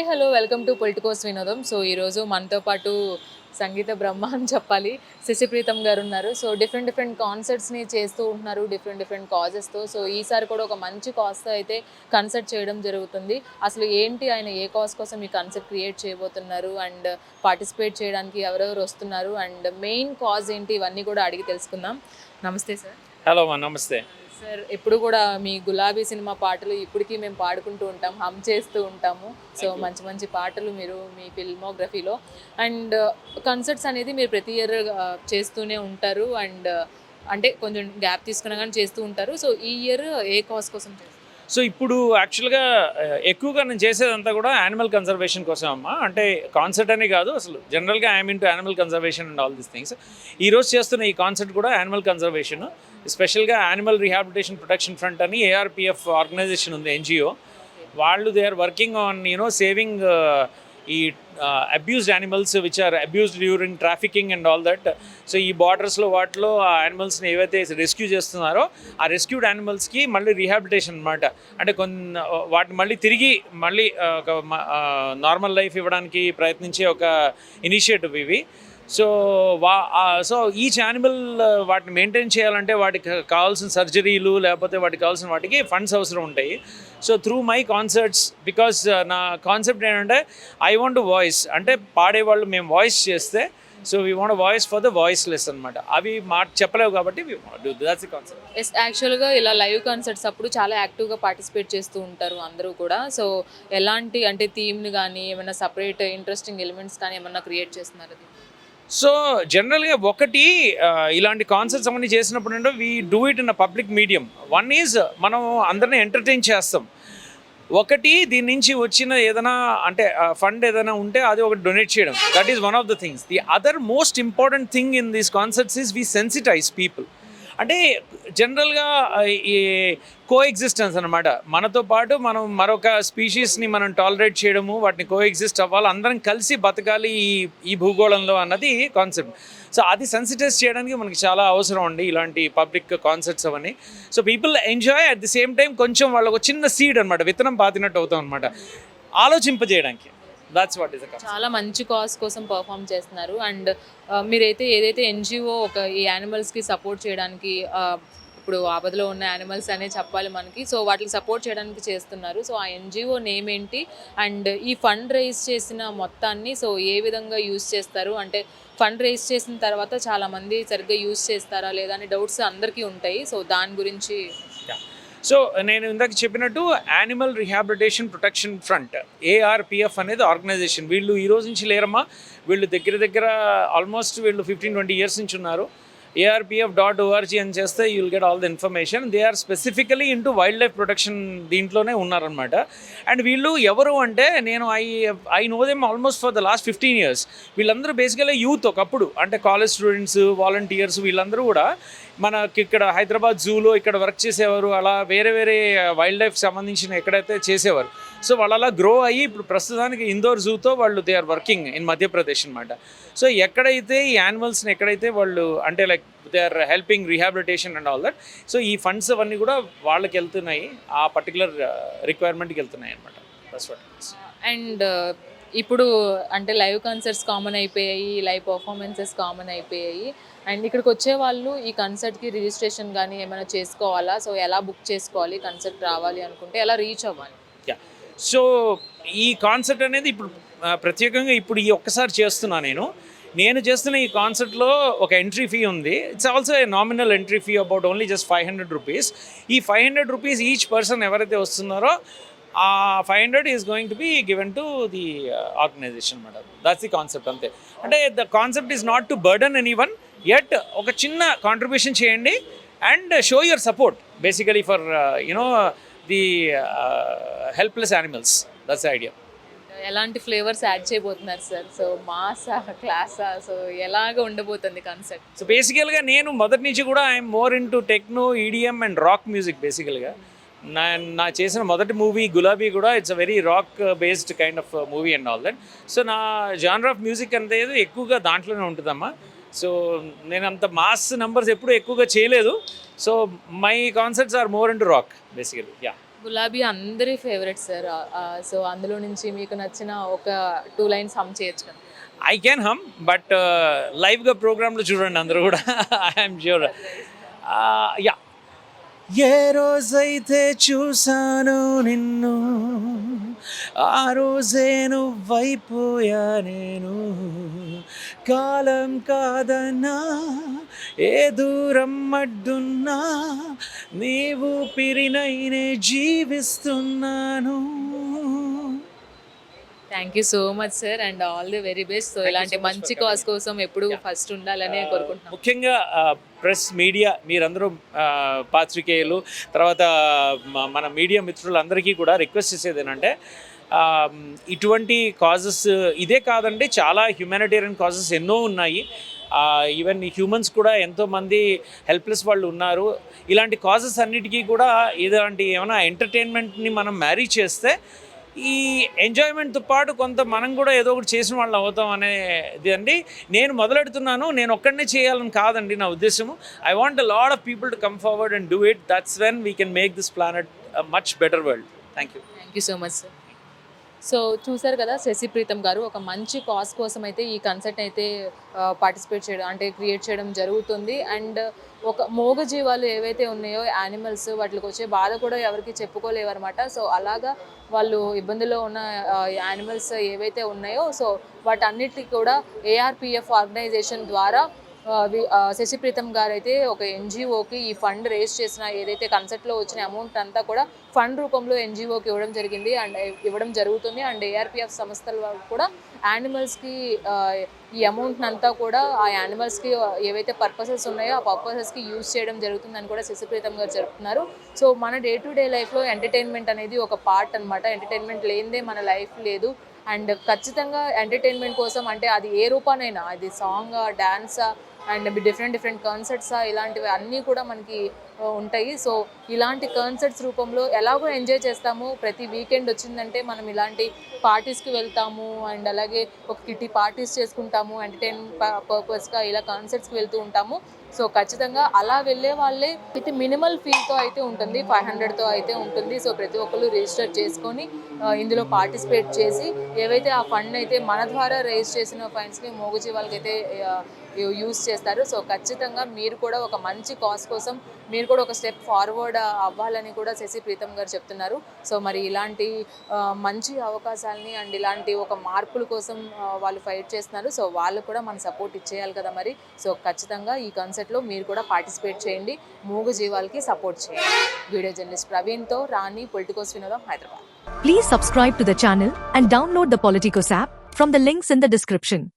Hi hello welcome to Politicos Vinodam. So ఈరోజు మనతో పాటు సంగీత బ్రహ్మ అని చెప్పాలి. శశిప్రీతం గారు ఉన్నారు. సో డిఫరెంట్ డిఫరెంట్ కాన్సర్ట్స్ని చేస్తూ ఉంటున్నారు డిఫరెంట్ డిఫరెంట్ కాజెస్తో సో ఈసారి కూడా ఒక మంచి కాజ్తో అయితే కన్సర్ట్ చేయడం జరుగుతుంది. అసలు ఏంటి ఆయన ఏ కాజ్ కోసం ఈ కన్సర్ట్ క్రియేట్ చేయబోతున్నారు? అండ్ పార్టిసిపేట్ చేయడానికి ఎవరెవరు వస్తున్నారు? అండ్ మెయిన్ కాజ్ ఏంటి? ఇవన్నీ కూడా అడిగి తెలుసుకుందాం. నమస్తే సార్ హలో నమస్తే. సార్ ఎప్పుడు కూడా మీ గులాబీ సినిమా పాటలు ఇప్పటికీ మేము పాడుకుంటూ ఉంటాం హమ్ చేస్తూ ఉంటాము. సో మంచి మంచి పాటలు మీరు మీ ఫిల్మోగ్రఫీలో. అండ్ కన్సర్ట్స్ అనేది మీరు ప్రతి ఇయర్ చేస్తూనే ఉంటారు. అండ్ అంటే కొంచెం గ్యాప్ తీసుకున్నా కానీ చేస్తూ ఉంటారు. సో ఈ ఇయర్ ఏ కాజ్ కోసం చేస్తారు? సో ఇప్పుడు యాక్చువల్గా ఎక్కువగా నేను చేసేదంతా కూడా యానిమల్ కన్జర్వేషన్ కోసం అమ్మా. అంటే కాన్సర్ట్ అనే కాదు అసలు జనరల్గా I'm into animal conservation and all these things ఈ రోజు చేస్తున్న ఈ కాన్సర్ట్ కూడా యానిమల్ కన్జర్వేషన్ స్పెషల్గా యానిమల్ రిహాబిలిటేషన్ ప్రొటెక్షన్ ఫ్రంట్ అని ఏఆర్పిఎఫ్ ఆర్గనైజేషన్ ఉంది ఎన్జిఓ వాళ్ళు they are working on you know saving ఈ abused animals which are abused during trafficking and all that so ఈ బార్డర్స్లో వాటిలో ఆ యానిమల్స్ని ఏవైతే రెస్క్యూ చేస్తున్నారో ఆ రెస్క్యూడ్ యానిమల్స్కి మళ్ళీ రీహాబిలిటేషన్ అనమాట అంటే కొన్ని వాటిని మళ్ళీ తిరిగి మళ్ళీ uh, ఒక నార్మల్ లైఫ్ uh, ఇవ్వడానికి ప్రయత్నించే ఒక ఇనిషియేటివ్ ఇవి. సో వా సో ఈచ్ యానిమల్ వాటిని మెయింటైన్ చేయాలంటే వాటికి కావాల్సిన సర్జరీలు లేకపోతే వాటికి కావాల్సిన వాటికి ఫండ్స్ అవసరం ఉంటాయి. So through my concerts because నా కాన్సెప్ట్ ఏంటంటే ఐ వాంట్ వాయిస్ అంటే పాడేవాళ్ళు మేము వాయిస్ చేస్తే so we want voice for the voiceless అనమాట అవి మాట చెప్పలేవు కాబట్టి we want do concept is యాక్చువల్గా ఇలా లైవ్ కాన్సర్ట్స్ అప్పుడు చాలా యాక్టివ్గా పార్టిసిపేట్ చేస్తూ ఉంటారు అందరూ కూడా. సో ఎలాంటి అంటే థీమ్ని కానీ ఏమైనా సపరేట్ ఇంట్రెస్టింగ్ ఎలిమెంట్స్ కానీ ఏమైనా క్రియేట్ చేస్తున్నారు? సో జనరల్గా ఒకటి ఇలాంటి కాన్సర్ట్స్ అవన్నీ చేసినప్పుడు అంటే we do it in a public medium one is మనం అందరిని ఎంటర్టైన్ చేస్తాం. ఒకటి దీని నుంచి వచ్చిన ఏదైనా అంటే ఫండ్ ఏదైనా ఉంటే అది ఒకటి డొనేట్ చేయడం. That is one of the things the other most important thing in these concerts is we sensitise people అంటే జనరల్గా ఈ కో ఎగ్జిస్టెన్స్ అనమాట మనతో పాటు మనం మరొక స్పీషీస్ని మనం టాలరేట్ చేయడము వాటిని కో ఎగ్జిస్ట్ అవ్వాలి అందరం కలిసి బతకాలి ఈ ఈ భూగోళంలో అన్నది కాన్సెప్ట్ సో అది సెన్సిటైజ్ చేయడానికి మనకి చాలా అవసరం అండి ఇలాంటి పబ్లిక్ కాన్సెప్ట్స్ అవన్నీ. So people enjoy at the same time కొంచెం వాళ్ళకు ఒక చిన్న సీడ్ అనమాట విత్తనం పాతినట్టు అవుతాం అనమాట ఆలోచింపజేయడానికి. దాట్స్ వాట్ ఇస్ చాలా మంచి కాజ్ కోసం పర్ఫామ్ చేస్తున్నారు. అండ్ uh, మీరైతే ఏదైతే ఎన్జిఓ ఒక ఈ యానిమల్స్కి సపోర్ట్ చేయడానికి ఇప్పుడు ఆపదలో ఉన్న యానిమల్స్ అనే చెప్పాలి మనకి. సో వాటికి సపోర్ట్ చేయడానికి చేస్తున్నారు. సో ఆ ఎన్జిఓ నేమ్ ఏంటి? అండ్ ఈ ఫండ్ రైజ్ చేసిన మొత్తాన్ని సో ఏ విధంగా యూజ్ చేస్తారు? అంటే ఫండ్ రైజ్ చేసిన తర్వాత చాలా మంది సరిగ్గా యూజ్ చేస్తారా లేదా అనే డౌట్స్ అందరికీ ఉంటాయి. సో దాని గురించి సో నేను ఇందాక చెప్పినట్టు animal rehabilitation protection front ARPF అనేది ఆర్గనైజేషన్ వీళ్ళు ఈ రోజు నుంచి లేరమ్మా. వీళ్ళు దగ్గర దగ్గర ఆల్మోస్ట్ వీళ్ళు ఫిఫ్టీన్ ట్వంటీ ఇయర్స్ నుంచి ఉన్నారు. ఏఆర్పిఎఫ్ డాట్ ఓఆర్జీ అని చేస్తే you will get all the information they are specifically into wildlife protection దీంట్లోనే ఉన్నారనమాట అండ్ వీళ్ళు ఎవరు అంటే నేను I I know them almost for the last fifteen years వీళ్ళందరూ బేసికలీ యూత్ ఒకప్పుడు. అంటే కాలేజ్ స్టూడెంట్స్ వాలంటీర్స్ వీళ్ళందరూ కూడా మనకి ఇక్కడ హైదరాబాద్ జూలో ఇక్కడ వర్క్ చేసేవారు అలా వేరే వేరే వైల్డ్ లైఫ్ సంబంధించిన ఎక్కడైతే చేసేవారు. సో వాళ్ళు అలా గ్రో అయ్యి ఇప్పుడు ప్రస్తుతానికి ఇందోర్ జూతో వాళ్ళు they are working in Madhya Pradesh అనమాట సో ఎక్కడైతే ఈ యానిమల్స్ని ఎక్కడైతే వాళ్ళు అంటే like they are helping rehabilitation and all that so ఈ ఫండ్స్ అవన్నీ కూడా వాళ్ళకి వెళ్తున్నాయి. ఆ పర్టికులర్ రిక్వైర్మెంట్కి వెళ్తున్నాయి అనమాట అండ్ ఇప్పుడు అంటే లైవ్ కన్సర్ట్స్ కామన్ అయిపోయాయి లైవ్ పర్ఫార్మెన్సెస్ కామన్ అయిపోయాయి. అండ్ ఇక్కడికి వచ్చే వాళ్ళు ఈ కన్సర్ట్కి రిజిస్ట్రేషన్ కానీ ఏమైనా చేసుకోవాలా? సో ఎలా బుక్ చేసుకోవాలి? కన్సర్ట్ రావాలి అనుకుంటే ఎలా రీచ్ అవ్వాలి? సో ఈ కాన్సర్ట్ అనేది ఇప్పుడు ప్రత్యేకంగా ఇప్పుడు ఈ ఒక్కసారి చేస్తున్నా నేను. నేను చేస్తున్న ఈ కాన్సర్ట్లో ఒక ఎంట్రీ ఫీ ఉంది. It's also a nominal entry fee about only just five hundred rupees ఈ five hundred rupees each person ఎవరైతే వస్తున్నారో ఆ five hundred is going to be given to the organisation అనమాట దాట్స్ ది కాన్సెప్ట్ అంతే. అంటే the concept is not to burden anyone at ఒక చిన్న contribution చేయండి and show your support basically for you know the helpless animals. That's idea ఎలాంటి flavours add చేయబోతున్నారు sir? So మాసా క్లాసా సో ఎలాగ ఉండబోతుంది కన్సర్ట్ సో బేసికల్గా నేను మొదటి నుంచి కూడా I'm more into techno EDM and rock music బేసికల్గా. నా నా చేసిన మొదటి మూవీ గులాబీ కూడా it's a very rock based kind of movie and all that so నా జానర్ ఆఫ్ మ్యూజిక్ అనేది ఎక్కువగా దాంట్లోనే ఉంటుందమ్మా. సో నేను అంత మాస్ నెంబర్స్ ఎప్పుడు ఎక్కువగా చేయలేదు. So my concerts are more to rock basically yeah Gulabi అందరి ఫేవరెట్ సార్ సో అందులో నుంచి మీకు నచ్చిన ఒక టూ లైన్స్ హమ్ చేయొచ్చు కదా. ఐ క్యాన్ హమ్ బట్ లైవ్గా ప్రోగ్రాంలో చూడండి అందరూ కూడా. ఐఎమ్ ష్యూర్ యా ఏ రోజైతే చూసాను నిన్ను ఆ రోజే నువ్వైపోయా నేను. కాలం కాదన్నా ఏ దూరం అడ్డున్నా నీవు పిరినైనే జీవిస్తున్నాను. Thank you so much sir and all the very best so ఇలాంటి మంచి కాజ్ కోసం ఎప్పుడు ఫస్ట్ ఉండాలనే కోరుకుంటున్నాం. ముఖ్యంగా ప్రెస్ మీడియా మీరందరూ ఆ, పాత్రికేయులు తర్వాత మన మీడియా మిత్రులందరికీ కూడా రిక్వెస్ట్ చేసేది ఏంటంటే ఆ, ఇటువంటి కాజెస్ ఇదే కాదండి చాలా హ్యుమానిటేరియన్ కాజెస్ ఎన్నో ఉన్నాయి. ఈవెన్ హ్యూమన్స్ కూడా ఎంతోమంది హెల్ప్లెస్ వాళ్ళు ఉన్నారు. ఇలాంటి కాజెస్ అన్నిటికీ కూడా ఇలాంటి ఏమైనా ఎంటర్టైన్మెంట్ని మనం మ్యారీ చేస్తే ఈ ఎంజాయ్మెంట్తో పాటు కొంత మనం కూడా ఏదో ఒకటి చేసిన వాళ్ళు అవుతాం అనేది అండి. నేను మొదలెడుతున్నాను నేను ఒక్కడనే చేయాలని కాదండి నా ఉద్దేశము. I want a lot of people to come forward and do it that's when we can make this planet much better world thank you thank you so much sir so చూసారు కదా శశి ప్రీతం గారు ఒక మంచి కాజ్ కోసం అయితే ఈ concert అయితే participate చేయడం అంటే క్రియేట్ చేయడం జరుగుతుంది. అండ్ ఒక మోగ జీవాలు ఏవైతే ఉన్నాయో యానిమల్స్ వాటికి వచ్చే బాధ కూడా ఎవరికి చెప్పుకోలేవు అనమాట సో అలాగా వాళ్ళు ఇబ్బందుల్లో ఉన్న యానిమల్స్ ఏవైతే ఉన్నాయో సో వాటన్నిటికీ కూడా ఏఆర్పిఎఫ్ ఆర్గనైజేషన్ ద్వారా శశిప్రీతం శశి ప్రీతం గారు అయితే ఒక ఎన్జిఓకి ఈ ఫండ్ రేస్ చేసిన ఏదైతే కన్సర్ట్లో వచ్చిన అమౌంట్ అంతా కూడా ఫండ్ రూపంలో ఎన్జిఓకి ఇవ్వడం జరిగింది. అండ్ ఇవ్వడం జరుగుతుంది. అండ్ ఏఆర్పిఎఫ్ సంస్థల వాళ్ళు కూడా యానిమల్స్కి ఈ అమౌంట్ని అంతా కూడా ఆ యానిమల్స్కి ఏవైతే పర్పసెస్ ఉన్నాయో ఆ పర్పసెస్కి యూజ్ చేయడం జరుగుతుందని కూడా శశిప్రీతం గారు చెప్తున్నారు. సో మన డే టు డే లైఫ్లో ఎంటర్టైన్మెంట్ అనేది ఒక పార్ట్ అనమాట ఎంటర్టైన్మెంట్ లేనిదే మన లైఫ్ లేదు. అండ్ ఖచ్చితంగా ఎంటర్టైన్మెంట్ కోసం అంటే అది ఏ రూపానైనా అది సాంగ్ డ్యాన్సా అండ్ డిఫరెంట్ డిఫరెంట్ కాన్సర్ట్స్ ఇలాంటివి అన్నీ కూడా మనకి ఉంటాయి. సో ఇలాంటి కాన్సర్ట్స్ రూపంలో ఎలాగో ఎంజాయ్ చేస్తాము. ప్రతి వీకెండ్ వచ్చిందంటే మనం ఇలాంటి పార్టీస్కి వెళ్తాము. అండ్ అలాగే ఒక కిట్టి పార్టీస్ చేసుకుంటాము. ఎంటర్టైన్ పర్పస్గా ఇలా కాన్సర్ట్స్కి వెళ్తూ ఉంటాము. సో ఖచ్చితంగా అలా వెళ్ళే వాళ్ళే అయితే మినిమల్ ఫీతో అయితే ఉంటుంది. ఫైవ్ హండ్రెడ్తో అయితే ఉంటుంది. సో ప్రతి ఒక్కరు రిజిస్టర్ చేసుకొని ఇందులో పార్టిసిపేట్ చేసి ఏవైతే ఆ ఫండ్ అయితే మన ద్వారా రేజ్ చేసిన ఫండ్స్ని మోగజీవాలకి వాళ్ళకైతే యూస్ చేస్తారు. సో ఖచ్చితంగా మీరు కూడా ఒక మంచి కాజ్ కోసం మీరు కూడా ఒక స్టెప్ ఫార్వర్డ్ అవ్వాలని కూడా శశి ప్రీతం గారు చెప్తున్నారు. సో మరి ఇలాంటి మంచి అవకాశాలని అండ్ ఇలాంటి ఒక మార్పుల కోసం వాళ్ళు ఫైట్ చేస్తున్నారు. సో వాళ్ళు కూడా మన సపోర్ట్ ఇచ్చేయాలి కదా మరి. సో ఖచ్చితంగా ఈ కాన్సెప్ట్లో మీరు కూడా పార్టిసిపేట్ చేయండి. మూగు జీవాలకి సపోర్ట్ చేయండి. Video journalist ప్రవీణ్తో Rani Politicos Vinodam Hyderabad please subscribe to the channel and download the Politicos app from the links in the description